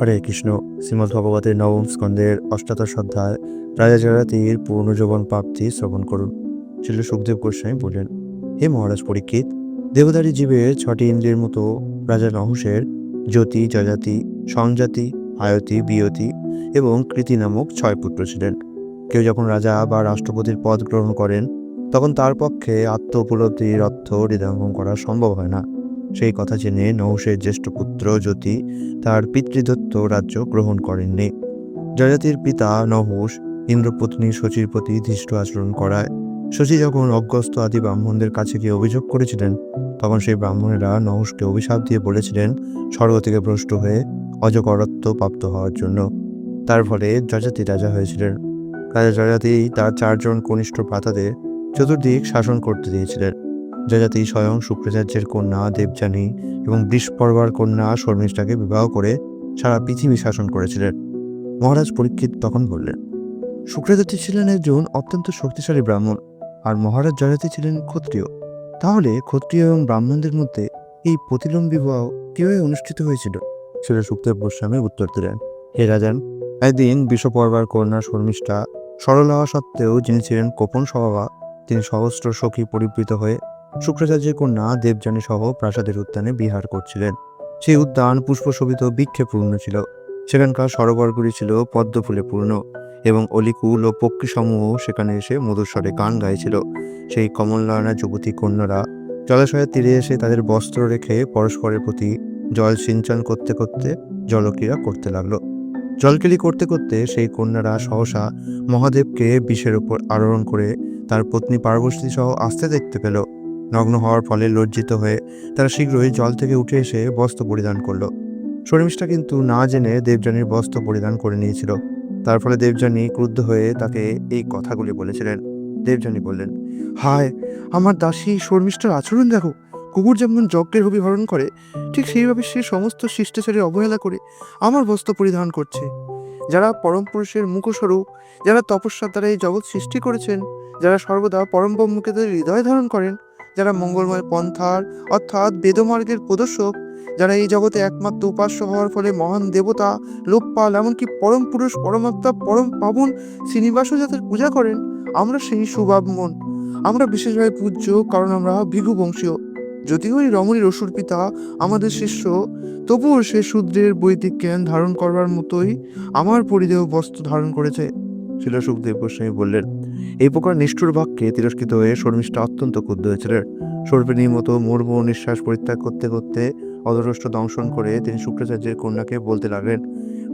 হরে কৃষ্ণ। শ্রীমদ্ ভগবতের নবম স্কন্ধের অষ্টাদশ অধ্যায় রাজা জয়রাতির পূর্ণজীবন প্রাপ্তি শ্রবণ করুন। ছিল সুখদেব গোস্বামী বললেন, হে মহারাজ পরীক্ষিত দেবদারী জীবের ছটি ইন্দ্রিয়ের মতো রাজা নহুষের জ্যোতি, যজাতি, সংজাতি, আয়তি, বিয়তি এবং কৃতি নামক ছয় পুত্র ছিলেন। কেউ যখন রাজা বা রাষ্ট্রপতির পদ গ্রহণ করেন, তখন তার পক্ষে আত্ম উপলব্ধির অর্থ হৃদয়ঙ্গম করা সম্ভব হয় না। সেই কথা জেনে নহুষের জ্যেষ্ঠ পুত্র জ্যোতি তার পিতৃদত্ত রাজ্য গ্রহণ করেননি। জয়জাতির পিতা নহুষ ইন্দ্রপত্নী শচীর প্রতি ধৃষ্ট আচরণ করায়। শচী যখন অজ্ঞস্ত আদি ব্রাহ্মণদের কাছে গিয়ে অভিযোগ করেছিলেন, তখন সেই ব্রাহ্মণেরা নহুষকে অভিশাপ দিয়ে বলেছিলেন, স্বর্গ থেকে ভ্রষ্ট হয়ে অজগরত্ব প্রাপ্ত হওয়ার জন্য। তার ফলে জয়জাতি রাজা হয়েছিলেন। রাজা জয়জাতি তার চারজন কনিষ্ঠ ভ্রাতাদের চতুর্দিক শাসন করতে দিয়েছিলেন। জয়জাতি স্বয়ং শুক্রাচার্যের কন্যা দেবযানী এবং বৃষপর্বার কন্যা শর্মিষ্ঠাকে বিবাহ করে সারা পৃথিবী শাসন করেছিলেন। মহারাজ পরীক্ষিত তখন বললেন শুক্রাজাতি ছিলেন একজন অত্যন্ত শক্তিশালী ব্রাহ্মণ, আর মহারাজ জয়জাতি ছিলেন ক্ষত্রিয়। তাহলে ক্ষত্রিয় এবং ব্রাহ্মণদের মধ্যে এই প্রতিলোম বিবাহ কীভাবে অনুষ্ঠিত হয়েছিল? সেটা সুখদেব গোস্বামী উত্তর দিলেন, হে রাজান, একদিন বিশ্বপর্বার কন্যা শর্মিষ্ঠা সরল হওয়া সত্ত্বেও যিনি ছিলেন কোপন স্বভাবা, তিনি সহস্র সখী পরিবৃত হয়ে শুক্রাচার্যের কন্যা দেবযানী সহ প্রাসাদের উদ্যানে বিহার করছিলেন। সেই উদ্যান পুষ্পশোভিত বৃক্ষে পূর্ণ ছিল। সেখানকার সরোবরগুলি ছিল পদ্ম ফুলে পূর্ণ এবং অলিকুল ও পক্ষীসমূহ সেখানে এসে মধুস্বরে গান গাইছিল। সেই কমলনয়না যুবতী কন্যারা জলাশয়ের তীরে এসে তাদের বস্ত্র রেখে পরস্পরের প্রতি জল সিঞ্চন করতে করতে জলক্রীড়া করতে লাগল। জলকেলি করতে করতে সেই কন্যারা সহসা মহাদেবকে বিষের উপর আরোহণ করে তার পত্নী পার্বতী সহ আসতে দেখতে পেল। নগ্ন হওয়ার ফলে লজ্জিত হয়ে তারা শীঘ্রই জল থেকে উঠে এসে বস্ত্র পরিধান করল। শর্মিষ্ঠা কিন্তু না জেনে দেবযানীর বস্ত্র পরিধান করে নিয়েছিল। তার ফলে দেবযানী ক্রুদ্ধ হয়ে তাকে এই কথাগুলি বলেছিলেন। দেবযানী বললেন, হায়, আমার দাসী শর্মিষ্ঠার আচরণ দেখো। কুকুর যেমন যজ্ঞের হবি হরণ করে, ঠিক সেইভাবে সে সমস্ত শিষ্টাচারের অবহেলা করে আমার বস্ত্র পরিধান করছে। যারা পরম পুরুষের মুখস্বরূপ, যারা তপস্যার দ্বারা এই জগৎ সৃষ্টি করেছেন, যারা সর্বদা পরম ব্রহ্মকে হৃদয় ধারণ করেন যারা মঙ্গলময় পন্থার, অর্থাৎ বেদমার্গের প্রদর্শক, যারা এই জগতে একমাত্র উপাস্য হওয়ার ফলে মহান দেবতা, লোকপাল, এমনকি পরম পুরুষ, পরমাত্মা, পরম পাবন শ্রীনিবাসও যাদের পূজা করেন, আমরা সেই সুবাবমন। আমরা বিশেষভাবে পূজ্য, কারণ আমরা ভিগু বংশীয় যদিও এই রমণীর অসুর পিতা আমাদের শিষ্য, তবুও সে শূদ্রের বৈদিক জ্ঞান ধারণ করবার মতোই আমার পরিদেহ বস্ত্র ধারণ করেছে। শিল সুখদেব গোস্বামী বললেন, এই প্রকার নিষ্ঠুর বাক্যে তিরস্কৃত হয়ে শর্মিষ্ঠা অত্যন্ত ক্ষুব্ধ হয়েছিলেন সর্পিনীর মতো মুর্ম নিঃশ্বাস পরিত্যাগ করতে করতে অধরষ্ট দংশন করে তিনি শুক্রাচার্যের কন্যাকে বলতে লাগলেন,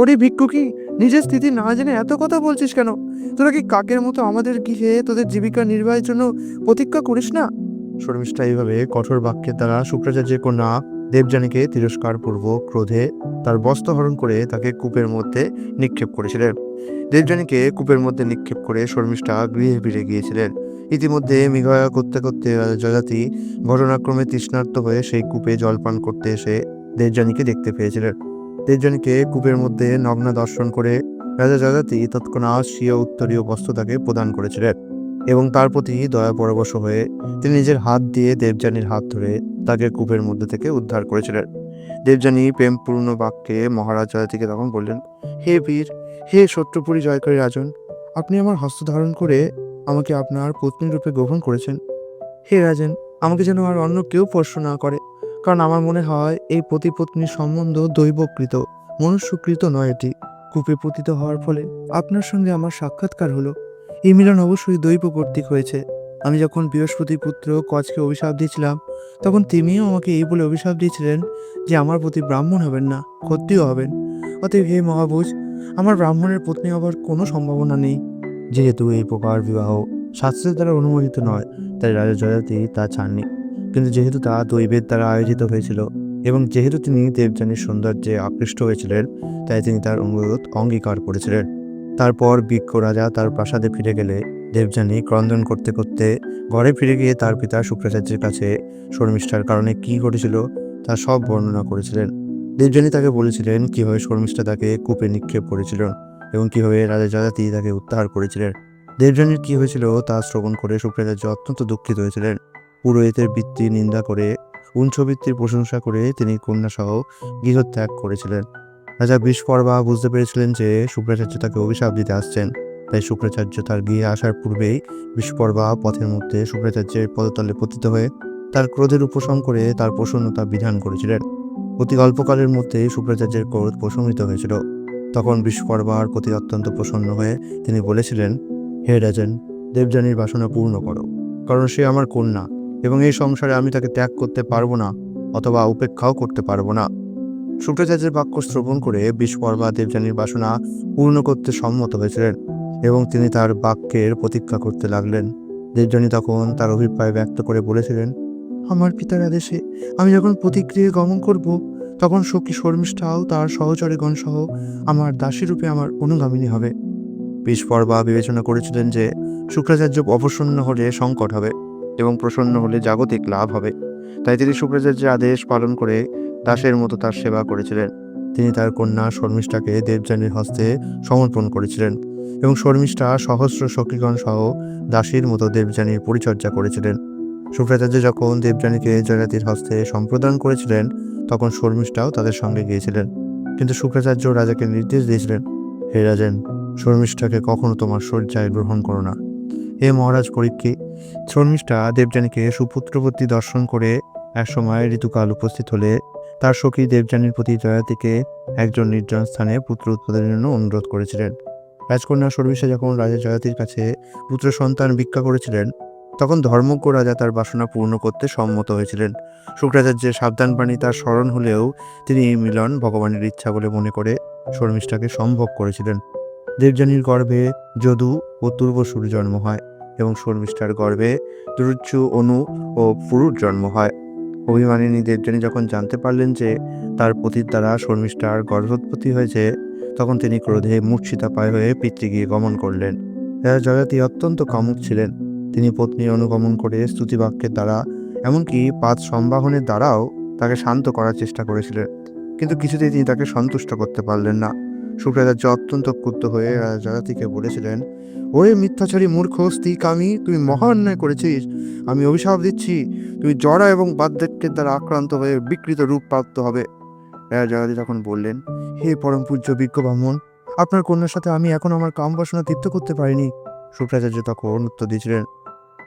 ওরে ভিক্ষু কি? নিজের স্থিতি না জেনে এত কথা বলছিস কেন? তোরা কি কাকের মতো আমাদের গৃহে তোদের জীবিকা নির্বাহের জন্য প্রতীক্ষা করিস না? শর্মিষ্ঠা এইভাবে কঠোর বাক্যের দ্বারা শুক্রাচার্যের কন্যা দেবযানীকে তিরস্কার পূর্বক ক্রোধে তার বস্ত্র হরণ করে তাকে কূপের মধ্যে নিক্ষেপ করেছিলেন। দেবযানীকে কূপের মধ্যে নিক্ষেপ করে শর্মিষ্ঠা গৃহে ফিরে গিয়েছিলেন। ইতিমধ্যে মৃগয়া করতে করতে রাজা যজাতি ঘটনাক্রমে তৃষ্ণার্ত হয়ে সেই কূপে জলপান করতে এসে দেবযানীকে দেখতে পেয়েছিলেন। দেবযানীকে কূপের মধ্যে নগ্ন দর্শন করে রাজা যজাতি তৎক্ষণাৎ স্বীয় উত্তরীয় বস্ত্র তাকে প্রদান করেছিলেন এবং তার প্রতি দয়া পরবশ হয়ে তিনি নিজের হাত দিয়ে দেবযানীর হাত ধরে তাকে কূপের মধ্যে থেকে উদ্ধার করেছিলেন। দেবযানী প্রেমপূর্ণ বাক্যে মহারাজ জয়তীকে তখন বললেন, হে বীর, হে শত্রুপুরী জয়কারী রাজন, আপনি আমার হস্ত ধারণ করে আমাকে আপনার পত্নী রূপে গ্রহণ করেছেন। হে রাজেন, আমাকে যেন আর অন্য কেউ স্পর্শ না করে, কারণ আমার মনে হয় এই পতি পত্নীর সম্বন্ধ দৈবকৃত, মনুষ্যকৃত নয় এটি। কূপে পতিত হওয়ার ফলে আপনার সঙ্গে আমার সাক্ষাৎকার হলো। এই মিলন অবশ্যই দৈব কর্তৃক হয়েছে। আমি যখন বৃহস্পতি পুত্র কচকে অভিশাপ দিয়েছিলাম, তখন তিনিও আমাকে এই বলে অভিশাপ দিয়েছিলেন যে আমার প্রতি ব্রাহ্মণ হবেন না, ক্ষত্রিয় হবেন। অতএব হে মহাভুজ, আমার ব্রাহ্মণের পত্নী হবার কোনো সম্ভাবনা নেই। যেহেতু এই প্রকার বিবাহ শাস্ত্রের দ্বারা অনুমোদিত নয়, তাই রাজা জয়াতি তা চাননি। কিন্তু যেহেতু তা দৈবের দ্বারা আয়োজিত হয়েছিল এবং যেহেতু তিনি দেবযানীর সৌন্দর্যে আকৃষ্ট হয়েছিলেন, তাই তিনি তার অনুরোধ অঙ্গীকার করেছিলেন। তারপর বৃক্ষ রাজা তার প্রাসাদে ফিরে গেলে দেবযানী ক্রন্দন করতে করতে ঘরে ফিরে গিয়ে তার পিতা শুক্রাচার্যের কাছে শর্মিষ্ঠার কারণে কি ঘটেছিল তা সব বর্ণনা করেছিলেন। দেবযানী তাকে বলেছিলেন কীভাবে শর্মিষ্ঠা তাকে কূপে নিক্ষেপ করেছিলেন এবং কীভাবে রাজা যজাতি তাকে উদ্ধার করেছিলেন। দেবযানীর কি হয়েছিল তা শ্রবণ করে শুক্রাচার্য অত্যন্ত দুঃখিত হয়েছিলেন। পুরোহিতের বৃত্তি, নিন্দা করে উঞ্চবৃত্তির প্রশংসা করে তিনি কন্যাসহ গৃহত্যাগ করেছিলেন। রাজা বিষ্পর্বা বুঝতে পেরেছিলেন যে শুক্রাচার্য তাকে অভিশাপ দিতে আসছেন। তাই শুক্রাচার্য তার গিয়ে আসার পূর্বেই বিষ্পর্বা পথের মধ্যে শুক্রাচার্যের পদতলে পতিত হয়ে তার ক্রোধের উপশম করে তার প্রসন্নতা বিধান করেছিলেন। অতি অল্পকালের মধ্যে শুক্রাচার্যের ক্রোধ প্রশমিত হয়েছিল। তখন বিষ্পর্বার প্রতি অত্যন্ত প্রসন্ন হয়ে তিনি বলেছিলেন, হে রাজন, দেবযানীর বাসনা পূর্ণ করো, কারণ সে আমার কন্যা এবং এই সংসারে আমি তাকে ত্যাগ করতে পারব না অথবা উপেক্ষাও করতে পারব না। শুক্রাচার্যের বাক্য শ্রবণ করে বিষ্পর্বা দেবযানীর বাসনা পূর্ণ করতে সম্মত হয়েছিলেন। এবং তিনি তার বাক্যের প্রতীক্ষা করতে লাগলেন। দেবযানী তখন তার অভিপ্রায় ব্যক্ত করে বলেছিলেন, আমার পিতার আদেশে আমি যখন প্রতিক্রিয়া গমন করব, তখন সখী শর্মিষ্ঠাও তার সহচরীগণ সহ আমার দাসী রূপে আমার অনুগামিনী হবে। বিষ্পর্বা বিবেচনা করেছিলেন যে শুক্রাচার্য অপ্রসন্ন হলে সংকট হবে এবং প্রসন্ন হলে জাগতিক লাভ হবে। তাই তিনি শুক্রাচার্যের আদেশ পালন করে দাসের মতো তার সেবা করেছিলেন। তিনি তার কন্যা শর্মিষ্ঠাকে দেবযানীর হস্তে সমর্পণ করেছিলেন। এবং শর্মিষ্ঠা সহস্র সখীগণ সহ দাসীর মতো দেবযানীর পরিচর্যা করেছিলেন। শুক্রাচার্য যখন দেবযানীকে জয়রাতির হস্তে সম্প্রদান করেছিলেন, তখন শর্মিষ্ঠাও তাদের সঙ্গে গিয়েছিলেন। কিন্তু শুক্রাচার্য রাজাকে নির্দেশ দিয়েছিলেন, হে রাজেন, শর্মিষ্ঠাকে কখনো তোমার শয্যায় গ্রহণ করো না। হে মহারাজ পরীক্ষী, শর্মিষ্ঠা দেবযানীকে সুপুত্রবতী দর্শন করে একসময় ঋতুকাল উপস্থিত হলে তার সখী দেবযানীর প্রতি জয়াতিকে একজন নির্জন স্থানে পুত্র উৎপাদনের জন্য অনুরোধ করেছিলেন। রাজকন্যা শর্মিষ্ঠা যখন রাজা জয়াতির কাছে পুত্র সন্তান ভিক্ষা করেছিলেন, তখন ধর্মজ্ঞ রাজা তার বাসনা পূর্ণ করতে সম্মত হয়েছিলেন। শুক্রাচার্যের সাবধান বাণী তার স্মরণ হলেও তিনি এই মিলন ভগবানের ইচ্ছা বলে মনে করে শর্মিষ্ঠাকে সম্ভব করেছিলেন। দেবযানীর গর্ভে যদু ও পূর্বসূর জন্ম হয় এবং শর্মিষ্ঠার গর্ভে দুরুচ্ছু অনু ও পুরুর জন্ম হয়। অভিমানিনী দেবযানী যখন জানতে পারলেন যে তার পতির দ্বারা শর্মিষ্ঠার গর্ভোৎপত্তি হয়েছে তখন তিনি ক্রোধে মূর্ছিতা পায় হয়ে পিতৃগৃহে গমন করলেন। জয়াতি অত্যন্ত কামুক ছিলেন। তিনি পত্নী অনুগমন করে স্তুতিবাক্যের দ্বারা, এমনকি পাঁচ সম্বাহনের দ্বারাও তাকে শান্ত করার চেষ্টা করেছিলেন। কিন্তু কিছুতেই তিনি তাকে সন্তুষ্ট করতে পারলেন না। শুক্রাচার্য অত্যন্ত ক্রুদ্ধ হয়ে রাজা জয়াতিকে বলেছিলেন ওরে মিথ্যাচারী মূর্খ স্ত্রী কামি তুমি মহা অন্যায় করেছিস। আমি অভিশাপ দিচ্ছি। তুমি জরা এবং বার্ধক্যের দ্বারা আক্রান্ত হয়ে বিকৃত রূপ প্রাপ্ত হবে। রাজা জয়াতি তখন বললেন, হে পরম পূজ্য বিজ্ঞ ব্রাহ্মণ, আপনার কন্যার সাথে আমি এখন আমার কাম বাসনা তৃপ্ত করতে পারিনি। শুক্রাচার্য তখন উত্তর দিয়েছিলেন,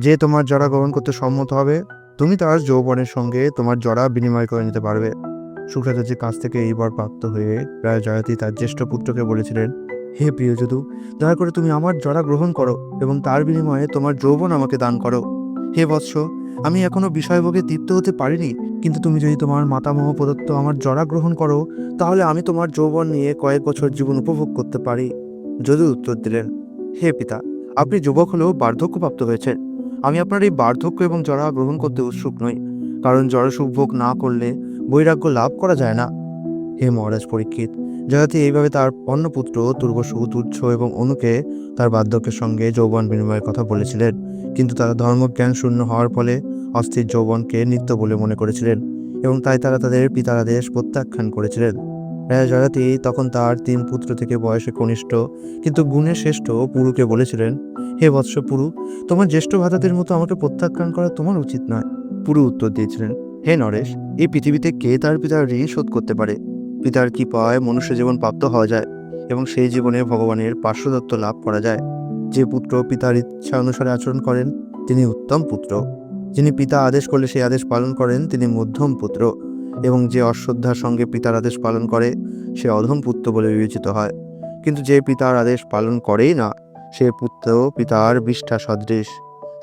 যে তোমার জরা গ্রহণ করতে সম্মত হবে, তুমি তার যৌবনের সঙ্গে তোমার জরা বিনিময় করে নিতে পারবে। শুক্রাচার্যের কাছ থেকে এইবার প্রাপ্ত হয়ে রায় জয়তী তার জ্যেষ্ঠ পুত্রকে বলেছিলেন, হে প্রিয় যদু দয়া করে তুমি আমার জরা গ্রহণ করো এবং তার বিনিময়ে তোমার যৌবন আমাকে দান করো। হে বৎস, আমি এখনও বিষয়ভোগে তৃপ্ত হতে পারিনি, কিন্তু তুমি যদি তোমার মাতামহ প্রদত্ত আমার জরা গ্রহণ করো, তাহলে আমি তোমার যৌবন নিয়ে কয়েক বছর জীবন উপভোগ করতে পারি। যদু উত্তর দিলেন, হে পিতা, আপনি যুবক হলেও বার্ধক্যপ্রাপ্ত হয়েছেন। আমি আপনার এই বার্ধক্য এবং জরা গ্রহণ করতে উৎসুক নই, কারণ জড়সুখ ভোগ না করলে বৈরাগ্য লাভ করা যায় না। হে মহারাজ পরীক্ষিত জয়াতি এইভাবে তার অন্য পুত্র তুর্বসু তুচ্ছ এবং অনুকে তার বার্ধক্যের সঙ্গে যৌবন বিনিময়ের কথা বলেছিলেন। কিন্তু তারা ধর্মজ্ঞান শূন্য হওয়ার ফলে অস্থির যৌবনকে নিত্য বলে মনে করেছিলেন এবং তাই তারা তাদের পিতার আদেশ প্রত্যাখ্যান করেছিলেন। রাজা জয়াতি তখন তার তিন পুত্র থেকে বয়সে কনিষ্ঠ, কিন্তু গুণে শ্রেষ্ঠ পুরুকে বলেছিলেন, হে বৎস পুরু, তোমার জ্যেষ্ঠ ভাতাদের মতো আমাকে প্রত্যাখ্যান করা তোমার উচিত নয়। পুরু উত্তর দিয়েছিলেন, হে নরেশ, এই পৃথিবীতে কে তার পিতার ঋণ শোধ করতে পারে? পিতার কি পায় মনুষ্য জীবন প্রাপ্ত হওয়া যায় এবং সেই জীবনে ভগবানের পার্শ্বদত্ত লাভ করা যায়। যে পুত্র পিতার ইচ্ছা অনুসারে আচরণ করেন, তিনি উত্তম পুত্র। যিনি পিতা আদেশ করলে সেই আদেশ পালন করেন, তিনি মধ্যম পুত্র। এবং যে অশ্রদ্ধার সঙ্গে পিতার আদেশ পালন করে, সে অধম পুত্র বলে বিবেচিত হয়। কিন্তু যে পিতার আদেশ পালন করেই না, সে পুত্র পিতার বিষ্ঠা সদৃশ।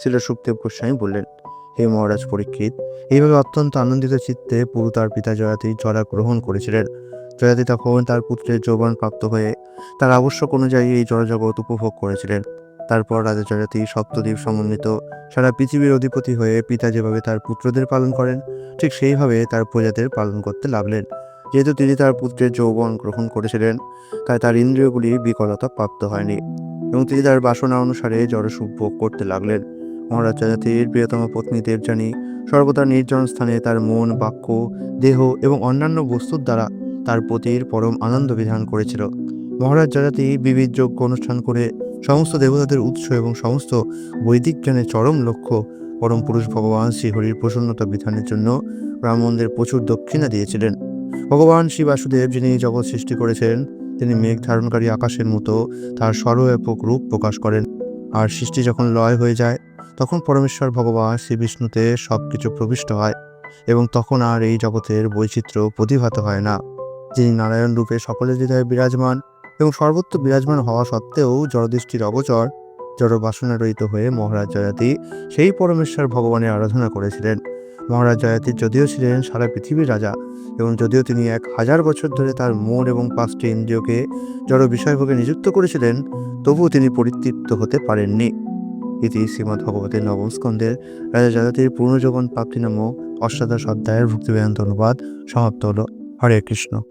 ছিল সুখদেব গোস্বামী বললেন, হে মহারাজ পরীক্ষিত, এইভাবে অত্যন্ত আনন্দিত চিত্তে পুরু তার পিতা জয়াতি জরা গ্রহণ করেছিলেন। জয়াতি তখন তার পুত্রের যৌবন প্রাপ্ত হয়ে তার আবশ্যক অনুযায়ী এই জড়জগৎ উপভোগ করেছিলেন। তারপর রাজা জয়াতি সপ্তদ্বীপ সমন্বিত সারা পৃথিবীর অধিপতি হয়ে পিতা যেভাবে তার পুত্রদের পালন করেন, ঠিক সেইভাবে তার প্রজাদের পালন করতে লাগলেন। যেহেতু তিনি তার পুত্রের যৌবন গ্রহণ করেছিলেন, তাই তার ইন্দ্রিয়গুলি বিকলতা প্রাপ্ত হয়নি এবং তিনি তার বাসনা অনুসারে জড়সুখ ভোগ করতে লাগলেন। মহারাজ জাতির প্রিয়তম পত্নী দেবযানী সর্বদা নির্জন স্থানে তার মন, বাক্য, দেহ এবং অন্যান্য বস্তুর দ্বারা তার পতির পরম আনন্দ বিধান করেছিল। মহারাজ জাতি বিবিধ যজ্ঞ অনুষ্ঠান করে সমস্ত দেবতাদের উৎস এবং সমস্ত বৈদিক জ্ঞানের চরম লক্ষ্য পরম পুরুষ ভগবান শ্রীহরির প্রসন্নতা বিধানের জন্য ব্রাহ্মণদের প্রচুর দক্ষিণা দিয়েছিলেন। ভগবান শ্রী বাসুদেব যিনি জগৎ সৃষ্টি করেছেন, তিনি মেঘ ধারণকারী আকাশের মতো তার সর্বব্যাপক রূপ প্রকাশ করেন। আর সৃষ্টি যখন লয় হয়ে যায়, তখন পরমেশ্বর ভগবান শ্রী বিষ্ণুতে সব কিছু প্রবিষ্ট হয় এবং তখন আর এই জগতের বৈচিত্র্য প্রতিভাত হয় না। যিনি নারায়ণ রূপে সকলের হৃদয়ে বিরাজমান এবং সর্বত্র বিরাজমান হওয়া সত্ত্বেও জড়দৃষ্টির অগোচর জড় বাসনা রহিত হয়ে মহারাজ জয়াতি সেই পরমেশ্বর ভগবানের আরাধনা করেছিলেন। মহারাজ জয়াতি যদিও ছিলেন সারা পৃথিবীর রাজা এবং যদিও তিনি এক হাজার বছর ধরে তার মন এবং পাঁচটি ইন্দ্রিয়কে জড় বিষয়ভোগে নিযুক্ত করেছিলেন, তবুও তিনি পরিতৃপ্ত হতে পারেননি। ইতি শ্রীমদ্ ভগবতের নবম স্কন্ধের রাজা জয়াতির পূর্ণজীবন প্রাপ্তি নামক অষ্টাদশ অধ্যায়ের ভুক্তি বেদান্ত অনুবাদ সমাপ্ত হল। হরে কৃষ্ণ।